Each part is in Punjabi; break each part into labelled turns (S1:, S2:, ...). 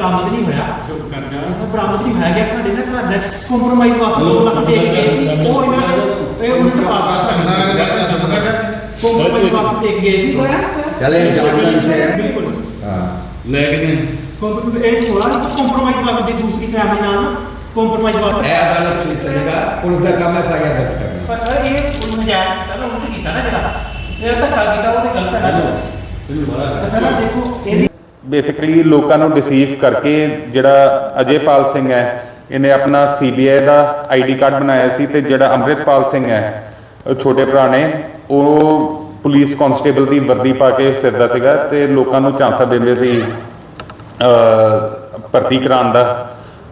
S1: ਬਰਾਮਦ ਨਹੀਂ ਹੋਇਆ।
S2: ਚੁੱਪ ਕਰ ਜਾ।
S1: ਸਰ ਬਰਾਮਦ ਨਹੀਂ ਹੋਇਆ ਗਿਆ ਸਾਡੇ ਨਾ ਘਰ ਦਾ ਕੰਪਰੋਮਾਈਜ਼ ਵਾਸਤੇ 2 ਲੱਖ ਦੇ ਕੇ ਗਏ ਸੀ। ਉਹ ਇਹਨਾਂ ਨੇ ਇਹ ਉਲਟ ਪਾਤਾ ਸਾਡੇ ਕੰਪਰੋਮਾਈਜ਼ ਵਾਸਤੇ ਦੇ ਕੇ ਗਏ ਸੀ।
S3: ਚਲੇ ਜਾਣ ਦਾ ਵਿਸ਼ਾ ਹੈ
S1: ਬਿਲਕੁਲ।
S3: ਹਾਂ।
S2: ਲੈ ਕੇ ਨੇ
S1: ਇਹ 16 ਕੰਪਰੋਮਾਈਜ਼ ਵਾਸਤੇ ਦੂਸਰੀ ਫੈਮਿਲੀ ਨਾਲ ਨਾ ਕੰਪਰੋਮਾਈਜ਼ ਵਾਸਤੇ
S3: ਇਹ ਅਦਾਲਤ ਚ ਚਲੇਗਾ। ਪੁਲਿਸ ਦਾ ਕੰਮ ਹੈ ਫਾਇਰ ਦਰਜ ਕਰਨਾ।
S1: ਪਰ ਸਰ ਇਹ ਉਹਨੂੰ ਨਜਾਇਜ਼ ਤਾਂ ਉਲਟ ਕੀਤਾ ਨਾ ਜਿਹੜਾ। ਇਹ ਧੱਕਾ ਕੀਤਾ ਉਹ ਤੇ ਗਲਤ ਹੈ ਨਾ ਸਰ। ਤਾਂ ਸਰ ਦੇਖੋ ਇਹਦੀ
S4: ਬੇਸਿਕਲੀ ਲੋਕਾਂ ਨੂੰ ਡਿਸੀਵ ਕਰਕੇ ਜਿਹੜਾ ਅਜੇਪਾਲ ਸਿੰਘ ਹੈ, ਇਹਨੇ ਆਪਣਾ ਸੀਬੀਆਈ ਦਾ ਆਈਡੀ ਕਾਰਡ ਬਣਾਇਆ ਸੀ ਤੇ ਜਿਹੜਾ ਅੰਮ੍ਰਿਤਪਾਲ ਸਿੰਘ ਹੈ ਛੋਟੇ ਭਰਾ ਨੇ, ਉਹ ਪੁਲਿਸ ਕਾਂਸਟੇਬਲ ਦੀ ਵਰਦੀ ਪਾ ਕੇ ਫਿਰਦਾ ਸੀਗਾ ਤੇ ਲੋਕਾਂ ਨੂੰ ਚਾਂਸਾ ਦਿੰਦੇ ਸੀ ਭਰਤੀ ਕਰਾਉਣ ਦਾ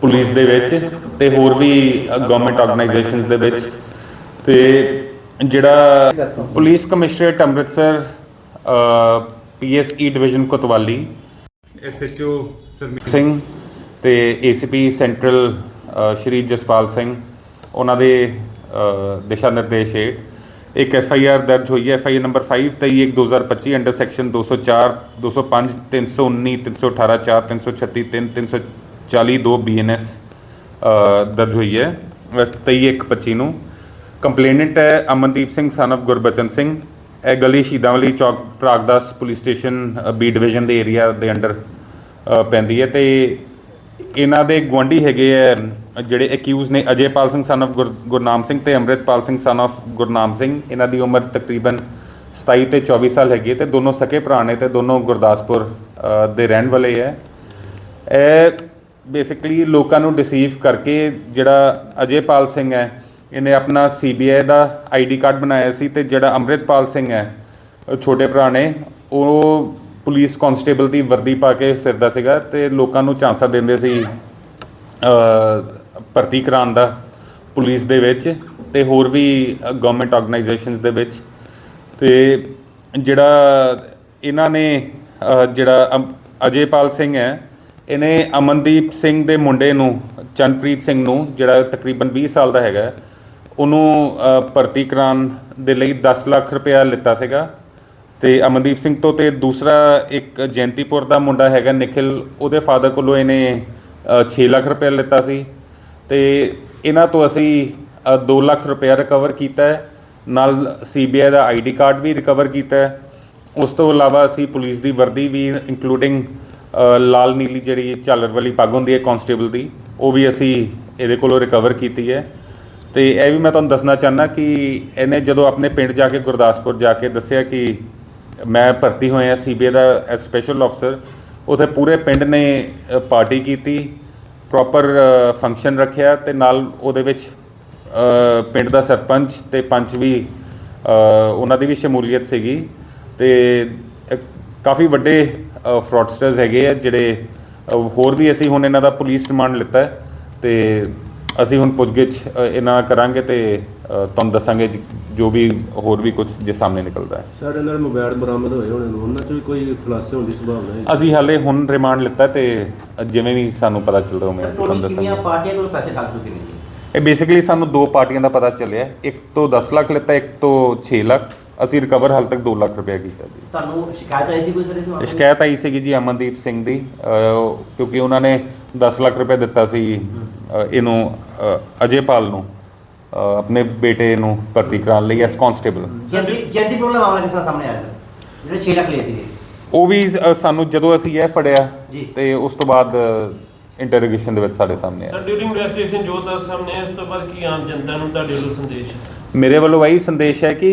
S4: ਪੁਲਿਸ ਦੇ ਵਿੱਚ ਤੇ ਹੋਰ ਵੀ ਗਵਰਨਮੈਂਟ ਆਰਗੇਨਾਈਜੇਸ਼ਨਸ ਦੇ ਵਿੱਚ ਤੇ ਜਿਹੜਾ police commissionerate Amritsar PSE division Kotwali SHO Sarmeet Singh ਤੇ ਏਸੀਪੀ ਸੈਂਟਰਲ ਸ਼੍ਰੀ ਜਸਪਾਲ ਸਿੰਘ, ਉਹਨਾਂ ਦੇ ਦਿਸ਼ਾ ਨਿਰਦੇਸ਼ ਹੇਠ ਇੱਕ ਐਫ ਆਈ ਆਰ ਦਰਜ ਹੋਈ ਹੈ। F I R number 5 23 2025 under section 204 205 319 318 4 336 3 340 2 BNS ਦਰਜ ਹੋਈ ਹੈ। 23 1 25 ਨੂੰ। ਕੰਪਲੇਨੈਂਟ ਹੈ ਅਮਨਦੀਪ ਸਿੰਘ ਸਨ of ਗੁਰਬਚਨ ਸਿੰਘ। ਇਹ ਗਲੀ ਸ਼ਹੀਦਾਂ ਵਾਲੀ ਚੌਕ, Pragdas police station B division ਦੇ ਏਰੀਆ ਦੇ ਅੰਡਰ ਪੈਂਦੀ ਹੈ ਤੇ ਇਹਨਾਂ ਦੇ ਗੁਆਂਢੀ ਹੈਗੇ ਆ ਜਿਹੜੇ ਅਕਿਊਜ਼ ਨੇ ਅਜੇਪਾਲ ਸਿੰਘ ਸਨ of ਗੁਰ- ਗੁਰਨਾਮ ਸਿੰਘ ਤੇ ਅੰਮ੍ਰਿਤਪਾਲ ਸਿੰਘ ਸਨ of ਗੁਰਨਾਮ ਸਿੰਘ, ਇਹਨਾਂ ਦੀ ਉਮਰ ਤਕਰੀਬਨ 27 ਤੇ 24 ਸਾਲ ਹੈਗੀ ਹੈ ਤੇ ਦੋਨੋਂ ਸਕੇ ਭਰਾ ਨੇ ਤੇ ਦੋਨੋਂ ਗੁਰਦਾਸਪੁਰ ਦੇ ਰਹਿਣ ਵਾਲੇ ਹੈ ਇਹ ਬੇਸਿਕਲੀ ਲੋਕਾਂ ਨੂੰ ਡਿਸੀਵ ਕਰਕੇ ਜਿਹੜਾ ਅਜੇਪਾਲ ਸਿੰਘ ਹੈ ਇਹਨੇ ਆਪਣਾ ਸੀਬੀਆਈ ਦਾ ਆਈਡੀ ਕਾਰਡ ਬਣਾਇਆ ਸੀ ਤੇ ਜਿਹੜਾ ਅੰਮ੍ਰਿਤਪਾਲ ਸਿੰਘ ਹੈ ਛੋਟੇ ਭਰਾ ਨੇ, ਉਹ ਪੁਲਿਸ ਕਾਂਸਟੇਬਲ ਦੀ ਵਰਦੀ ਪਾ ਕੇ ਫਿਰਦਾ ਸੀਗਾ ਤੇ ਲੋਕਾਂ ਨੂੰ ਚਾਂਸਾ ਦਿੰਦੇ ਸੀ ਭਰਤੀ ਕਰਾਉਣ ਦਾ ਪੁਲਿਸ ਦੇ ਵਿੱਚ ਤੇ ਹੋਰ ਵੀ ਗਵਰਨਮੈਂਟ ਆਰਗੇਨਾਈਜੇਸ਼ਨਸ ਦੇ ਵਿੱਚ। ਤੇ ਜਿਹੜਾ ਇਹਨਾਂ ਨੇ ਅ, ਜਿਹੜਾ ਅਮ- ਅਜੇਪਾਲ ਸਿੰਘ ਹੈ ਇਹਨੇ ਅਮਨਦੀਪ ਸਿੰਘ ਦੇ ਮੁੰਡੇ ਨੂੰ ਚੰਨਪ੍ਰੀਤ ਸਿੰਘ ਨੂੰ ਜਿਹੜਾ ਤਕਰੀਬਨ 20 ਸਾਲ ਦਾ ਹੈਗਾ ਉਹਨੂੰ ਭਰਤੀ ਕਰਾਉਣ ਦੇ ਲਈ 10 ਲੱਖ ਰੁਪਇਆ ਲਿੱਤਾ ਸੀਗਾ। ਤੇ ਅਮਨਦੀਪ ਸਿੰਘ ਤੋਂ ਤੇ ਦੂਸਰਾ ਇੱਕ ਜੈਂਤੀਪੁਰ ਦਾ ਮੁੰਡਾ ਹੈਗਾ ਨikhil ਉਹਦੇ ਫਾਦਰ ਕੋਲੋਂ ਇਹਨੇ ਅ, 6 ਲੱਖ ਰੁਪਇਆ ਲਿੱਤਾ ਸੀ। ਤੇ ਇਹਨਾਂ ਤੋਂ ਅਸੀਂ 2 ਲੱਖ ਰੁਪਇਆ ਰਿਕਵਰ ਕੀਤਾ ਹੈ। ਨਾਲ ਸੀਬੀਆਈ ਦਾ ਆਈਡੀ ਕਾਰਡ ਵੀ ਰਿਕਵਰ ਕੀਤਾ ਹੈ। ਉਸ ਤੋਂ ਇਲਾਵਾ ਅਸੀਂ ਪੁਲਿਸ ਦੀ ਵਰਦੀ ਵੀ ਇਨਕਲੂਡਿੰਗ ਲਾਲ ਨੀਲੀ ਜਿਹੜੀ ਝਾਲਰ ਵਾਲੀ ਪੱਗ ਹੁੰਦੀ ਹੈ ਕਾਂਸਟੇਬਲ ਦੀ ਉਹ ਵੀ ਅਸੀਂ ਇਹਦੇ ਕੋਲੋਂ ਰਿਕਵਰ ਕੀਤੀ ਹੈ। ਤੇ ਇਹ ਵੀ ਮੈਂ ਤੁਹਾਨੂੰ ਦੱਸਣਾ ਚਾਹਨਾ ਕਿ ਇਹਨੇ ਜਦੋਂ ਆਪਣੇ ਪਿੰਡ ਜਾ ਕੇ ਗੁਰਦਾਸਪੁਰ ਜਾ ਕੇ ਦੱਸਿਆ ਕਿ ਮੈਂ ਭਰਤੀ ਹੋਇਆ ਸੀਬੀਆਈ ਦਾ ਐਸ ਸਪੈਸ਼ਲ ਅਫਸਰ ਉਥੇ ਪੂਰੇ ਪਿੰਡ ਨੇ ਪਾਰਟੀ ਕੀਤੀ ਪ੍ਰੋਪਰ ਫੰਕਸ਼ਨ ਰੱਖਿਆ ਤੇ ਨਾਲ ਉਹਦੇ ਵਿੱਚ ਪਿੰਡ ਦਾ ਸਰਪੰਚ ਤੇ ਪੰਚ ਵੀ ਉਹਨਾਂ ਦੀ ਵੀ ਸ਼ਮੂਲੀਅਤ ਸੀਗੀ ਤੇ ਕਾਫੀ ਵੱਡੇ ਫਰਾਡਸਟਰਸ ਹੈਗੇ ਆ ਜਿਹੜੇ ਹੋਰ ਵੀ ਅਸੀਂ ਹੁਣ ਇਹਨਾਂ ਦਾ ਪੁਲਿਸ ਰਿਮਾਂਡ ਲਿੱਤਾ ਹੈ ਤੇ ਅਸੀਂ ਹੁਣ ਪੁੱਛਗਿੱਛ ਅ, ਇਹਨਾਂ ਨਾਲ ਕਰਾਂਗੇ ਤੇ ਅ, ਤੁਹਾਨੂੰ ਦੱਸਾਂਗੇ ਜ- ਜੋ ਵੀ ਹੋਰ ਵੀ ਕੁਝ ਜੇ ਸਾਹਮਣੇ ਨਿਕਲਦਾ ਹੈ।
S5: ਸਰ ਇਹਨਾਂ ਦੇ ਮੋਬਾਈਲ ਬਰਾਮਦ ਹੋਏ ਹੋਣੇ ਨੂੰ ਉਹਨਾਂ ਚੋਂ ਵੀ ਕੋਈ ਖੁਲਾਸੇ ਹੋਣ ਦੀ ਸੰਭਾਵਨਾ ਹੈ?
S4: ਅਸੀਂ ਹਾਲੇ ਹੁਣ ਰਿਮਾਂਡ ਲਿੱਤਾ ਤੇ ਜਿਵੇਂ ਵੀ ਸਾਨੂੰ ਪਤਾ ਚੱਲਦਾ ਉਵੇਂ
S6: ਸਰ
S4: ਅਸੀਂ ਤੁਹਾਨੂੰ
S6: ਟੋਟਲ ਕਿੰਨੀਆਂ
S4: ਦੱਸਾਂਗੇ।
S6: ਪਾਰਟੀਆਂ ਕੋਲ ਪੈਸੇ ਠੱਗ ਚੁੱਕੇ ਨੇ ਜੀ?
S4: ਇਹ ਬੇਸਿਕਲੀ ਸਾਨੂੰ ਦੋ ਪਾਰਟੀਆਂ ਦਾ ਪਤਾ ਚੱਲਿਆ ਇੱਕ ਤੋਂ 10 ਲੱਖ ਲਿੱਤਾ ਇੱਕ ਤੋਂ 6 ਲੱਖ। ਅਸੀਂ ਰਿਕਵਰ ਹਾਲ ਤੱਕ 2 ਲੱਖ ਰੁਪਏ ਕੀਤਾ ਜੀ।
S6: ਤੁਹਾਨੂੰ ਸ਼ਿਕਾਇਤ ਆਈ ਸੀ ਕੋਈ ਸਰ ਇਸ
S4: ਸ਼ਿਕਾਇਤ ਆਈ ਸੀਗੀ ਜੀ ਅਮਨਦੀਪ ਸਿੰਘ ਦੀ ਅਹ, ਕਿਉਂਕਿ ਉਹਨਾਂ ਨੇ 10 ਲੱਖ ਰੁਪਏ ਦਿੱਤਾ ਸੀ ਅਹ, ਇਹਨੂੰ ਅਹ, ਅਜੇਪਾਲ ਨੂੰ ਅਹ, ਆਪਣੇ ਬੇਟੇ ਨੂੰ ਭਰਤੀ ਕਰਾਉਣ ਲਈ S constable
S6: Jayanti Jayanti problem ਮਾਮਲਾ ਕਿਸ ਤਰ੍ਹਾਂ ਸਾਹਮਣੇ ਆਇਆ ਸਰ? ਜਿਹੜੇ 6 ਲੱਖ ਲਏ ਸੀਗੇ।
S4: ਉਹ ਵੀ ਅਹ, ਸਾਨੂੰ ਜਦੋਂ ਅਸੀਂ ਇਹ ਫੜਿਆ
S6: ਜੀ।
S4: ਤੇ ਉਸ ਤੋਂ ਬਾਅਦ ਇੰਟਰੋਗੇਸ਼ਨ ਦੇ ਵਿੱਚ ਸਾਡੇ ਸਾਹਮਣੇ ਆਇਆ।
S7: ਸਰ ਡਿਊਰਿੰਗ ਇਨਵੈਸਟੀਗੇਸ਼ਨ ਜੋ ਦੱਸ ਸਾਹਮਣੇ ਆਇਆ, ਇਸ ਤੋਂ ਬਾਅਦ ਕੀ ਆਮ ਜਨਤਾ ਨੂੰ ਤੁਹਾਡੇ ਵੱਲੋਂ ਸੰਦੇਸ਼
S4: ਮੇਰੇ ਵੱਲੋਂ ਇਹੀ ਸੰਦੇਸ਼ ਹੈ ਕਿ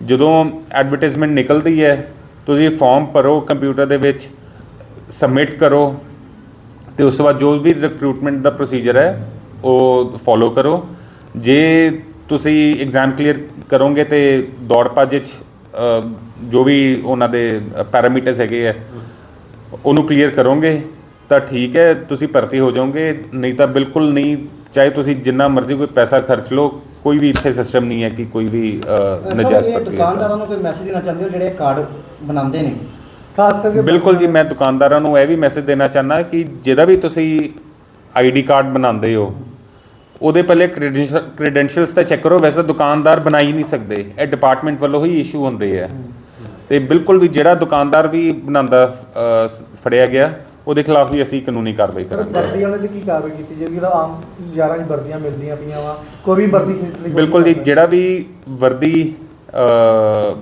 S4: ਜਦੋਂ ਐਡਵਰਟਾਈਜ਼ਮੈਂਟ ਨਿਕਲਦੀ ਹੈ, ਤੁਸੀਂ ਫਾਰਮ ਭਰੋ ਕੰਪਿਊਟਰ ਦੇ ਵਿੱਚ ਸਬਮਿਟ ਕਰੋ, ਤੇ ਉਸ ਤੋਂ ਬਾਅਦ ਜੋ ਵੀ ਰਿਕਰੂਟਮੈਂਟ ਦਾ ਪ੍ਰੋਸੀਜਰ ਹੈ, ਉਹ ਫੋਲੋ ਕਰੋ। ਜੇ ਤੁਸੀਂ ਐਗਜ਼ਾਮ ਕਲੀਅਰ ਕਰੋਗੇ ਤੇ ਦੌੜ ਭੱਜ ਵਿੱਚ ਜੋ ਵੀ ਉਹਨਾਂ ਦੇ ਪੈਰਾਮੀਟਰਸ ਹੈਗੇ ਆ ਉਹਨੂੰ ਕਲੀਅਰ ਕਰੋਗੇ, ਤਾਂ ਠੀਕ ਹੈ, ਤੁਸੀਂ ਭਰਤੀ ਹੋ ਜਾਓਗੇ, ਨਹੀਂ ਤਾਂ ਬਿਲਕੁਲ ਨਹੀਂ ਚਾਹੇ ਤੁਸੀਂ ਜਿੰਨਾ ਮਰਜ਼ੀ ਕੋਈ ਪੈਸਾ ਖਰਚ ਲਓ ਕੋਈ ਵੀ ਇੱਥੇ ਸਿਸਟਮ ਨਹੀਂ ਹੈ ਕਿ ਕੋਈ ਵੀ ਅ, ਨਜਾਇਜ਼ ਭਰਤੀ
S6: ਦੁਕਾਨਦਾਰਾਂ
S4: ਹੈ
S6: ਨੂੰ ਕੋਈ ਮੈਸੇਜ ਦੇਣਾ ਚਾਹੁੰਦੇ ਹੋ ਜਿਹੜੇ ਕਾਰਡ ਬਣਾਉਂਦੇ ਨੇ?
S1: ਖਾਸ ਕਰਕੇ
S4: ਬਿਲਕੁਲ ਜੀ ਮੈਂ ਦੁਕਾਨਦਾਰਾਂ ਨੂੰ ਇਹ ਵੀ ਮੈਸੇਜ ਦੇਣਾ ਚਾਹੁੰਦਾ ਕਿ ਜਿਹਦਾ ਵੀ ਤੁਸੀਂ ਆਈਡੀ ਕਾਰਡ ਬਣਾਉਂਦੇ ਹੋ ਉਹਦੇ ਪਹਿਲੇ ਕ੍ਰੈਡੈਂਸ਼ੀਅਲਸ ਤਾਂ ਚੈੱਕ ਕਰੋ। ਵੈਸੇ ਦੁਕਾਨਦਾਰ ਬਣਾ ਹੀ ਨਹੀਂ ਸਕਦੇ। ਇਹ ਡਿਪਾਰਟਮੈਂਟ ਵੱਲੋਂ ਹੀ ਇਸ਼ੂ ਹੁੰਦੇ ਆ। ਤੇ ਬਿਲਕੁਲ ਵੀ ਜਿਹੜਾ ਦੁਕਾਨਦਾਰ ਵੀ ਬਣਾਉਂਦਾ ਅ, ਫੜਿਆ ਗਿਆ ਉਹਦੇ ਖਿਲਾਫ ਵੀ ਅਸੀਂ ਕਾਨੂੰਨੀ ਕਾਰਵਾਈ ਕਰਾਂਗੇ।
S1: ਵਰਦੀ ਵਾਲੇ ਦੀ ਕੀ ਕਾਰਵਾਈ ਕੀਤੀ ਜਿਹੜੀ ਉਹਦਾ ਆਮ 11 ਚ ਵਰਦੀਆਂ ਮਿਲਦੀਆਂ ਪਈਆਂ ਵਾ ਕੋਈ ਵੀ ਵਰਦੀ ਖਰੀਦ ਲਈ
S4: ਬਿਲਕੁਲ ਜੀ ਜਿਹੜਾ ਵੀ ਵਰਦੀ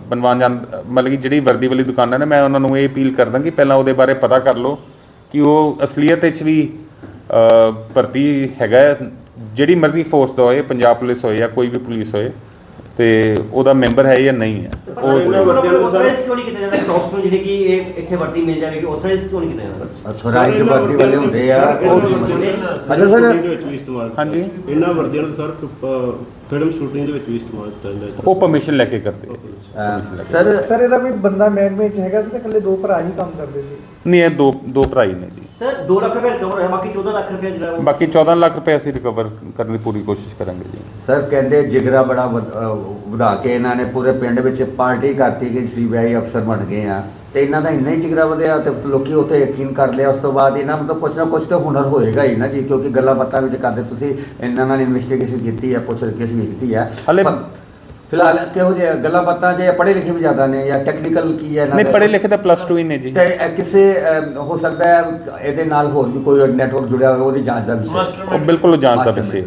S4: ਬਣਵਾਉਣ ਜਾਂ ਮਤਲਬ ਕਿ ਜਿਹੜੀ ਵਰਦੀ ਵਾਲੀ ਦੁਕਾਨਾਂ ਨੇ ਮੈਂ ਉਹਨਾਂ ਨੂੰ ਇਹ ਅਪੀਲ ਕਰਦਾ ਕਿ ਪਹਿਲਾਂ ਉਹਦੇ ਬਾਰੇ ਪਤਾ ਕਰ ਲਓ ਕਿ ਉਹ ਅਸਲੀਅਤ ਵਿੱਚ ਵੀ ਭਰਤੀ ਹੈਗਾ। ਜਿਹੜੀ ਮਰਜ਼ੀ ਫੋਰਸ ਦਾ ਹੋਏ ਪੰਜਾਬ ਪੁਲਿਸ ਹੋਏ ਜਾਂ ਕੋਈ ਵੀ ਪੁਲਿਸ ਹੋਏ ਤੇ ਉਹਦਾ ਮੈਂਬਰ ਹੈ ਜਾਂ ਨਹੀਂ ਹੈ? ਉਹ
S6: ਸਾਰੇ ਕਿਉਂ ਨਹੀਂ ਕੀਤਾ ਜਾਂਦਾ? ਟੌਪਸ ਨੂੰ ਜਿਹੜੀ ਕਿ ਇਹ ਇੱਥੇ ਵਰਦੀ ਮਿਲ ਜਾਵੇਗੀ ਉਸ ਤਰ੍ਹਾਂ ਕਿਉਂ ਨਹੀਂ ਕੀਤਾ ਜਾਂਦਾ?
S3: ਅਥੋਰਾਈਜ਼ਡ ਵਰਦੀ ਵਾਲੇ ਹੁੰਦੇ ਆ
S6: ਉਹ
S3: ਅੱਛਾ ਸਰ
S5: ਦੇ ਵਿੱਚ ਵੀ ਇਸਤੇਮਾਲ
S4: ਹਾਂਜੀ।
S5: ਇਹਨਾਂ ਵਰਦੀਆਂ ਨੂੰ ਸਰ ਫਿਲਮ ਸ਼ੂਟਿੰਗ ਦੇ ਵਿੱਚ ਵੀ ਇਸਤੇਮਾਲ ਕੀਤਾ ਜਾਂਦਾ ਹੈ।
S4: ਉਹ ਪਰਮਿਸ਼ਨ ਲੈ ਕੇ ਕਰਦੇ ਆ।
S3: ਅਹ, ਸਰ
S1: ਸਰ ਇਹਦਾ ਵੀ ਬੰਦਾ ਮਹਿਕਮੇ ਚ ਹੈਗਾ ਸੀ ਤੇ ਇਕੱਲੇ ਦੋ ਭਰਾ ਹੀ ਕੰਮ ਕਰਦੇ ਸੀ?
S4: ਨਹੀਂ ਇਹ ਦੋ ਦੋ ਭਰਾ ਹੀ ਨੇ ਜੀ।
S6: ਸਰ 2 ਲੱਖ ਰੁਪਏ ਰਿਕਵਰ ਹੋਇਆ ਬਾਕੀ 14 ਲੱਖ ਰੁਪਏ ਜਿਹੜਾ ਉਹ
S4: ਬਾਕੀ 14 ਲੱਖ ਰੁਪਏ ਅਸੀਂ ਰਿਕਵਰ ਕਰਨ ਦੀ ਪੂਰੀ ਕੋਸ਼ਿਸ਼ ਕਰਾਂਗੇ ਜੀ।
S3: ਸਰ ਕਹਿੰਦੇ ਜਿਗਰਾ ਬੜਾ ਵਧ- ਅਹ ਵਧਾ ਕੇ ਇਹਨਾਂ ਨੇ ਪੂਰੇ ਪਿੰਡ ਵਿੱਚ ਪਾਰਟੀ ਕਰਤੀ ਕਿ ਸੀਬੀਆਈ ਅਫਸਰ ਬਣ ਗਏ ਆ। ਤੇ ਇਹਨਾਂ ਦਾ ਇੰਨਾ ਹੀ ਜਿਗਰਾ ਵਧਿਆ ਤੇ ਲੋਕੀ ਉੱਥੇ ਯਕੀਨ ਕਰ ਲਿਆ। ਉਸ ਤੋਂ ਬਾਅਦ ਇਹਨਾਂ ਮਤਲਬ ਕੁਛ ਨਾ ਕੁਛ ਤਾਂ ਹੁਨਰ ਹੋਏਗਾ ਹੀ ਨਾ ਜੀ ਕਿਉਂਕਿ ਗੱਲਾਂ ਬਾਤਾਂ ਵਿੱਚ ਕਰਦੇ ਤੁਸੀਂ ਇਹਨਾਂ ਨਾਲ ਇਨਵੈਸਟੀਗੇਸ਼ਨ ਕੀਤੀ ਹੈ ਪੁੱਛ ਰਿਕੇਸ਼ ਕੀਤੀ ਹੈ
S4: ਹਾਲੇ-
S3: ਪਰ ਫਿਲਹਾਲ ਕਿਹੋ ਜਿਹੇ ਗੱਲਾਂ ਬਾਤਾਂ ਜੇ ਪੜ੍ਹੇ ਲਿਖੇ ਵੀ ਜ਼ਿਆਦਾ ਨੇ ਜਾਂ ਟੈਕਨੀਕਲ ਕੀ ਹੈ ਇਹਨਾਂ
S4: ਨਹੀਂ? ਪੜ੍ਹੇ ਲਿਖੇ ਤਾਂ ਪਲੱਸ 2 ਹੀ ਨੇ ਜੀ
S3: ਤੇ ਇਹ ਕਿਸੇ ਹੋ ਸਕਦਾ ਹੈ ਇਹਦੇ ਨਾਲ ਹੋਰ ਵੀ ਕੋਈ ਨੈਟਵਰਕ ਜੁੜਿਆ ਹੋਵੇ ਉਹਦੀ ਜਾਂਚ ਦਾ ਵਿਸ਼ਾ
S4: ਉਹ ਬਿਲਕੁਲ ਜਾਂਚ ਦਾ ਵਿਸ਼ੇ ਹੈ।